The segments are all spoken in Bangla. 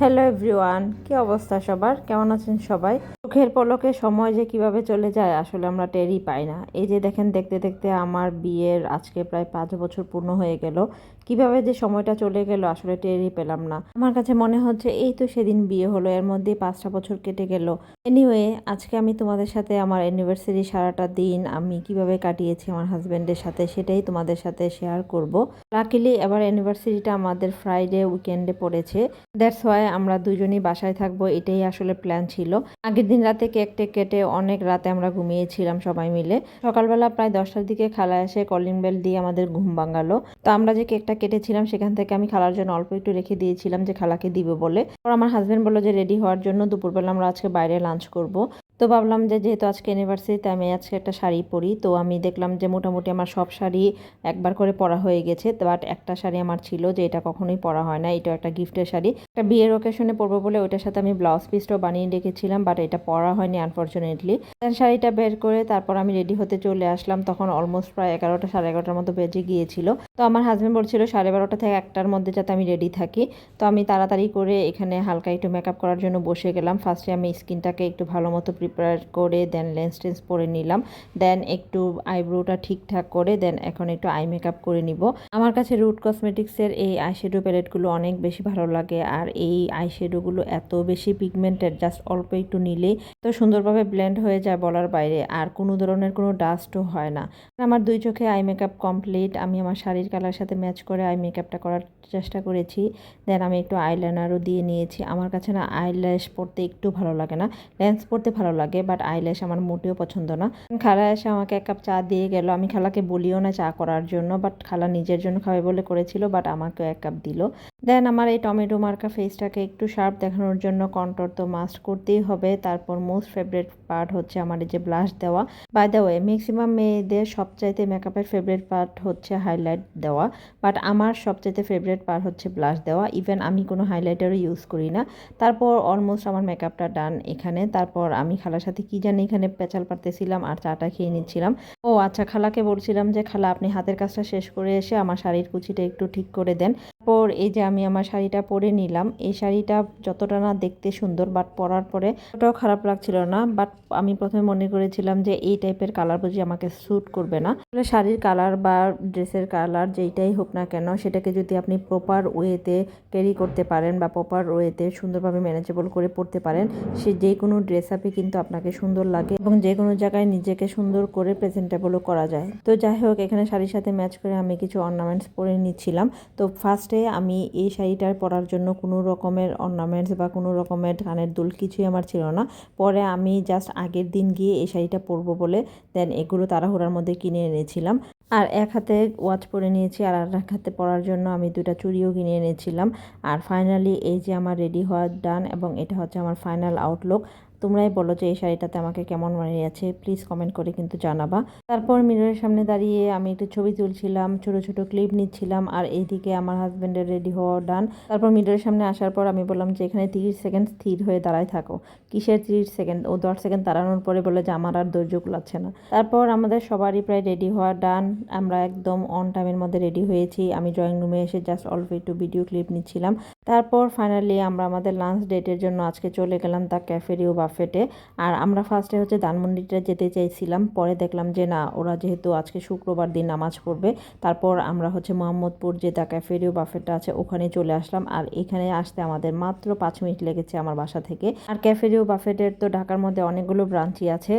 হ্যালো এভরিওয়ান কি অবস্থা সবার? কেমন আছেন সবাই? চোখের পলকে সময় যে কীভাবে চলে যায় আসলে আমরা টেরই পাই না। এই যে দেখেন, দেখতে দেখতে আমার বিয়ের আজকে প্রায় পাঁচ বছর পূর্ণ হয়ে গেল। কীভাবে যে সময়টা চলে গেল আসলে টেরই পেলাম না। আমার কাছে মনে হচ্ছে এই তো সেদিন বিয়ে হলো, এর মধ্যেই পাঁচটা বছর কেটে গেল। এনিওয়ে আজকে আমি তোমাদের সাথে আমার অ্যানিভার্সারি সারাটা দিন আমি কীভাবে কাটিয়েছি আমার হাজব্যান্ডের সাথে সেটাই তোমাদের সাথে শেয়ার করব। লাকিলি এবার অ্যানিভার্সারিটা আমাদের ফ্রাইডে উইকেন্ডে পড়েছে। দ্যাটস ওয়াই আমরা দুজনই বাসায় থাকব, এটাই আসলে প্ল্যান ছিল। আগের দিন রাতে কেক টেক কেটে অনেক রাতে আমরা ঘুমিয়েছিলাম সবাই মিলে। সকালবেলা প্রায় দশটার দিকে খালা এসে কলিং বেল দিয়ে আমাদের ঘুম ভাঙালো। তো আমরা যে কেকটা কেটেছিলাম, সেখান থেকে আমি খালার জন্য অল্প একটু রেখে দিয়েছিলাম যে, খালাকে দিবে বলে। আমার হাজব্যান্ড বলল যে রেডি হওয়ার জন্য দুপুরবেলা আমরা আজকে বাইরে লাঞ্চ করব। তো ভাবলাম যে যেহেতু আজকে অ্যানিভার্সারিতে আমি আজকে একটা শাড়ি পরি, তো আমি দেখলাম যে মোটামুটি আমার সব শাড়ি একবার করে পরা হয়ে গেছে বাট একটা শাড়ি আমার ছিল যে এটা কখনোই পরা হয় না এটা একটা গিফটের শাড়ি। একটা বিয়ের ওকেশনে পরবো বলে ওইটার সাথে আমি ব্লাউজ পিসটাও বানিয়ে রেখেছিলাম বাট এটা পরা হয়নি আনফর্চুনেটলি শাড়িটা বের করে তারপর আমি রেডি হতে চলে আসলাম, তখন অলমোস্ট প্রায় এগারোটা, সাড়ে এগারোটার মতো বেজে গিয়েছিল। তো আমার হাজব্যান্ড বলছিল সাড়ে বারোটা থেকে একটার মধ্যে যাতে আমি রেডি থাকি। তো আমি তাড়াতাড়ি করে এখানে হালকা একটু মেকআপ করার জন্য বসে গেলাম ফার্স্টে আমি স্কিনটাকে একটু ভালো মতো প্রিপেয়ার করে দেন লেন্স টেন্স পরে নিলাম। দেন একটু আইব্রোটা ঠিকঠাক করে দেন এখন একটু আই মেকআপ করে নিব। আমার কাছে রুট কসমেটিক্সের এই আইশ্যাডো প্যালেটগুলো অনেক বেশি ভালো লাগে, আর এই আইশ্যাডোগুলো এত বেশি পিগমেন্টেড জাস্ট অল্প একটু নিলেই তো সুন্দরভাবে ব্লেন্ড হয়ে যায় বলার বাইরে, আর কোনো ধরনের কোনো ডাস্টও হয় না। আমার দুই চোখে আই মেকআপ কমপ্লিট আমি আমার শাড়ির কালার সাথে ম্যাচ করে আই মেকআপটা করার চেষ্টা করেছি। দেন আমি একটু আইলাইনারও দিয়ে নিয়েছি। আমার কাছে না আইল্যাশ পরতে একটু ভালো লাগে না লেন্স পরতে ভালো লাগে বাট আইল্যাশ আমার মোটেও পছন্দ না। খালা এসে আমাকে এক কাপ চা দিয়ে গেল। আমি খালাকে বলিও না চা করার জন্য বাট খালা নিজের জন্য খাবে বলে করেছিল বাট আমাকেও এক কাপ দিল। দেন আমার এই টমেটো মার্কা ফেসটাকে একটু শার্প দেখানোর জন্য কন্ট্রোর তো মাস্ট করতেই হবে। তারপর মোস্ট ফেভারিট পার্ট হচ্ছে আমার এই যে ব্লাশ দেওয়া। বাই দ্য ওয়ে ম্যাক্সিমাম মেয়েদের সবচাইতে মেকআপের ফেভারিট পার্ট হচ্ছে হাইলাইট দেওয়া। বাট আমার সবচাইতে ফেভারিট পার্ট হচ্ছে ব্লাশ দেওয়া। ইভেন আমি কোনো হাইলাইটারও ইউজ করি না। তারপর অলমোস্ট আমার মেকআপটা ডান এখানে। তারপর আমি খালার সাথে কি জানি এখানে পেঁচাল পারতেছিলাম আর চাটা খেয়ে নিচ্ছিলাম। ও আচ্ছা খালাকে বলছিলাম যে, খালা, আপনি হাতের কাজটা শেষ করে এসে আমার শাড়ির কুচিটা একটু ঠিক করে দেন। তারপর এই যে, আমি আমার শাড়িটা পরে নিলাম। এই শাড়িটা যতটা না দেখতে সুন্দর বাট পরার পরে ওটাও খারাপ লাগছিল না। বাট আমি প্রথমে মনে করেছিলাম যে, এই টাইপের কালার বুঝি আমাকে স্যুট করবে না। শাড়ির কালার বা ড্রেসের কালার যেইটাই হোক না কেন, সেটাকে যদি আপনি প্রপার ওয়েতে ক্যারি করতে পারেন বা প্রপার ওয়েতে সুন্দরভাবে ম্যানেজেবল করে পরতে পারেন, সে যে কোনো ড্রেস আপে কিন্তু আপনাকে সুন্দর লাগে এবং যে কোনো জায়গায় নিজেকে সুন্দর করে প্রেজেন্টেবলও করা যায়। তো যাই হোক এখানে শাড়ির সাথে ম্যাচ করে আমি কিছু অর্নামেন্টস পরে নিচ্ছিলাম। তো ফার্স্টে আমি এই শাড়িটার পরার জন্য কোনো রকমের অর্নামেন্টস বা কোনো রকমের কানের দুল কিছুই আমার ছিল না। পরে আমি জাস্ট আগের দিন গিয়ে এই শাড়িটা পরবো বলে দেন এগুলো তাড়াহুড়ার মধ্যে কিনে এনেছিলাম। আর এক হাতে ওয়াচ পরে নিয়েছি আর আর এক হাতে পরার জন্য আমি দুটা চুড়িও কিনে এনেছিলাম। আর ফাইনালি এই যে আমার রেডি হওয়া ডান এবং এটা হচ্ছে আমার ফাইনাল আউটলুক তোমরাই বলো যে এই শাড়িটাতে আমাকে কেমন মানিয়েছে প্লিজ কমেন্ট করে কিন্তু জানাবা। তারপর মিররের সামনে দাঁড়িয়ে আমি একটু ছবি তুলছিলাম, ছোট ছোট ক্লিপ নিচ্ছিলাম আর এইদিকে আমার হাজব্যান্ডের রেডি হওয়া ডান তারপর মিররের সামনে আসার পর আমি বললাম যে এখানে তিরিশ সেকেন্ড স্থির হয়ে দাঁড়ায় থাকো। কিসের তিরিশ সেকেন্ড ও দশ সেকেন্ড দাঁড়ানোর পরে বলে যে আমার আর ধৈর্য কুলাচ্ছে না। তারপর আমাদের সবারই প্রায় রেডি হওয়া ডান আমরা একদম অন টাইমের মধ্যে রেডি হয়েছি। আমি ড্রয়িং রুমে এসে জাস্ট অল্প একটু ভিডিও ক্লিপ নিচ্ছিলাম। তারপর ফাইনালি আমরা আমাদের লাঞ্চ ডেটের জন্য আজকে চলে গেলাম তা ক্যাফেরিও বাফেটে আর আমরা ফার্স্টে হচ্ছে ধানমন্ডিটা যেতে চাইছিলাম, পরে দেখলাম যে না, ওরা যেহেতু আজকে শুক্রবার দিন নামাজ পড়বে, তারপর আমরা হচ্ছে মোহাম্মদপুর যে দা ক্যাফেরিও বাফেটটা আছে, ওখানে চলে আসলাম। আর এখানে আসতে আমাদের মাত্র পাঁচ মিনিট লেগেছে আমার বাসা থেকে। আর ক্যাফেরিও বাফেটের তো ঢাকার মধ্যে অনেকগুলো ব্রাঞ্চই আছে।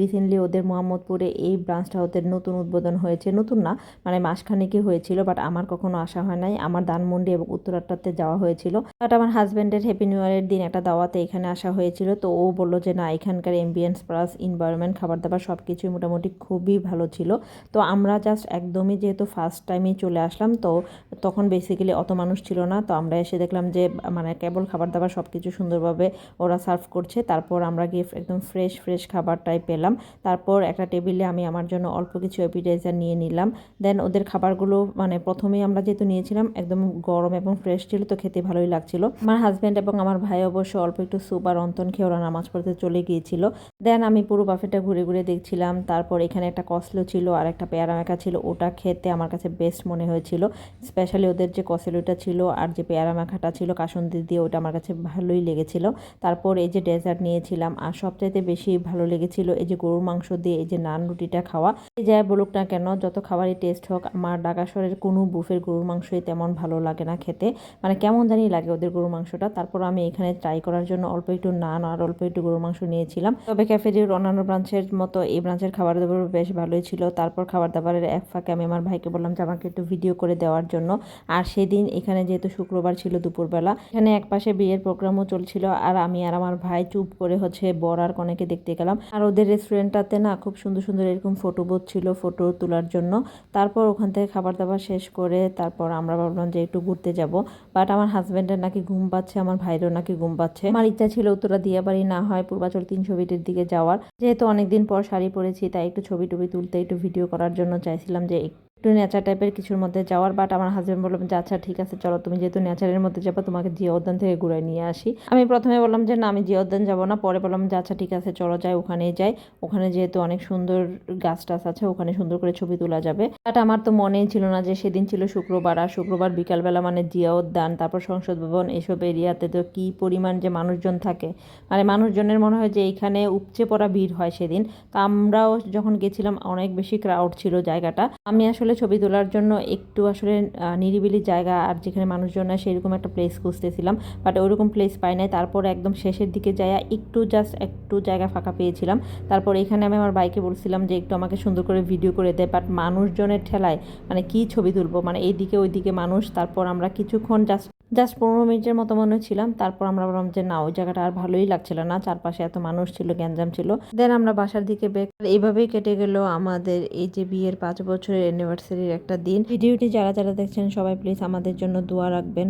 রিসেন্টলি ওদের মোহাম্মদপুরে এই ব্রাঞ্চটা ওদের নতুন উদ্বোধন হয়েছে। নতুন না মানে মাসখানেকই হয়েছিল বাট আমার কখনো আসা হয় নাই। আমার ধানমন্ডি এবং উত্তরাট্টাতে যাওয়া হয়েছিল। বাট আমার হাজব্যান্ডের হ্যাপি নিউ ইয়ারের দিন একটা দাওয়াতে এখানে আসা হয়েছিল, তো ও বলল যে, না, এখানকার এমবিয়েন্স প্লাস এনভায়রনমেন্ট খাবার দাবার সব কিছুই মোটামুটি খুবই ভালো ছিল। তো আমরা জাস্ট একদমই যেহেতু ফার্স্ট টাইমেই চলে আসলাম, তো তখন বেসিক্যালি অত মানুষ ছিল না। তো আমরা এসে দেখলাম যে মানে কেবল খাবার দাবার সব কিছু সুন্দরভাবে ওরা সার্ভ করছে। তারপর আমরা গিয়ে একদম ফ্রেশ ফ্রেশ খাবারটাই পেলাম। তারপর একটা টেবিলে আমি আমার জন্য অল্প কিছু অ্যাপিটাইজার নিয়ে নিলাম। দেন ওদের খাবারগুলো মানে প্রথমেই আমরা যেহেতু নিয়েছিলাম, একদম গরম এবং ফ্রেশ ছিল, তো খেতে ভালোই লাগছিল। আমার হাজব্যান্ড এবং আমার ভাই অবশ্য অল্প একটু স্যুপ আর অন্তন খেয়ে ওরা নামাজ পড়তে চলে গিয়েছিল। দেন আমি পুরো বাফেটা ঘুরে ঘুরে দেখছিলাম। তারপর এখানে একটা কসলো ছিল আর একটা পেয়ারা মাখা ছিল। ওটা খেতে আমার কাছে বেস্ট মনে হয়েছিল। স্পেশালি ওদের যে কসলোটা ছিল আর যে পেয়ারা মাখাটা ছিল কাসন্দি দিয়ে ওটা আমার কাছে ভালোই লেগেছিল। তারপর এই যে ডেজার্ট নিয়েছিলাম আর সবচাইতে বেশি ভালো লেগেছিল এই যে গরুর মাংস দিয়ে এই যে নান রুটিটা খাওয়া। এই যাই বলুক না কেন, যত খাবারই টেস্ট হোক, আমার ডাকাশরের কোনো বুফের গরুর মাংসই তেমন ভালো লাগে না খেতে। মানে কেমন জানি লাগে ওদের গরুর মাংসটা। তারপর আমি এখানে ট্রাই করার জন্য অল্প একটু নান আর অল্প একটু গরুর মাংস নিয়েছিলাম। তবে ক্যাফেটেরিয়ার অন্যান্য ব্রাঞ্চের মতো এই ব্রাঞ্চের খাবার দাবার বেশ ভালোই ছিল। তারপর খাবার দাবারের এক ফাঁকে আমি আমার ভাইকে বললাম যে, আমাকে একটু ভিডিও করে দেওয়ার জন্য। আর সেদিন এখানে যেহেতু শুক্রবার ছিল দুপুরবেলা, এখানে এক পাশে বিয়ের প্রোগ্রামও চলছিল। আর আমি আর আমার ভাই চুপ করে হচ্ছে বর আর কনেকে দেখতে গেলাম। আর ওদের রেস্টুরেন্টটাতে না খুব সুন্দর সুন্দর এরকম ফটো বোধ ছিল ফটো তোলার জন্য। তারপর ওখান থেকে খাবার দাবার শেষ করে তারপর আমরা ভাবলাম যে একটু ঘুরতে যাব। বাট আমার হাজব্যান্ডের নাকি ঘুম পাচ্ছে, আমার ভাইয়েরও নাকি ঘুম পাচ্ছে। আমার ইচ্ছা ছিল উত্তরা দিয়া বাড়ি না হয় পূর্বাচল তিন ছবিটির দিকে যাওয়ার। যেহেতু অনেকদিন পর শাড়ি পরেছি, তাই একটু ছবি টবি তুলতে, একটু ভিডিও করার জন্য চাইছিলাম যে একটু নেচার টাইপের কিছুর মধ্যে যাওয়ার বাট আমার হাজব্যান্ড বললাম যে আচ্ছা ঠিক আছে, চলো, তুমি যেহেতু নেচারের মধ্যে যাব, তোমাকে জিয়া উদ্যান থেকে ঘুরে নিয়ে আসি। আমি প্রথমে বললাম যে, না, আমি জিয়া উদ্যান যাব না। পরে বললাম যে আচ্ছা ঠিক আছে, চলো, যাই, ওখানেই যাই। ওখানে যেহেতু অনেক সুন্দর গাছ টাছ আছে, ওখানে সুন্দর করে ছবি তোলা যাবে। বাট আমার তো মনেই ছিল না যে, সেদিন ছিল শুক্রবার, আর শুক্রবার বিকালবেলা মানে জিয়া উদ্যান তারপর সংসদ ভবন, এসব এরিয়াতে তো কি পরিমাণ যে মানুষজন থাকে। মানে মানুষজনের মনে হয় যে এইখানে উপচে পড়া ভিড় হয় সেদিন। তো আমরাও যখন গেছিলাম, অনেক বেশি ক্রাউড ছিল জায়গাটা। আমি আসলে ছবি তোলার জন্য একটু আসলে নিরিবিলি জায়গা আর যেখানে মানুষজন না সেরকম একটা প্লেস খুঁজতেছিলাম। বাট ওইরকম প্লেস পাই নাই। তারপর একদম শেষের দিকে যায় একটু জাস্ট একটু জায়গা ফাঁকা পেয়েছিলাম। তারপর এখানে আমি আমার বাইকে বলছিলাম যে, একটু আমাকে সুন্দর করে ভিডিও করে দেয় বাট মানুষজনের ঠেলায় মানে কি ছবি তুলবো? মানে এইদিকে ওইদিকে মানুষ, তারপর আমরা কিছুক্ষণ জাস্ট জাস্ট পনেরো মিনিটের মতো মনে ছিলাম। তারপর আমরা বললাম যে না, ওই জায়গাটা আর ভালোই লাগছিল না। চারপাশে এত মানুষ ছিল, গ্যাঞ্জাম ছিল। দেন আমরা বাসার দিকে বেক এইভাবেই কেটে গেল আমাদের এই যে বিয়ের পাঁচ বছরের অ্যানিভার্সারির একটা দিন। ভিডিওটি যারা যারা দেখছেন, সবাই প্লিজ আমাদের জন্য দোয়া রাখবেন।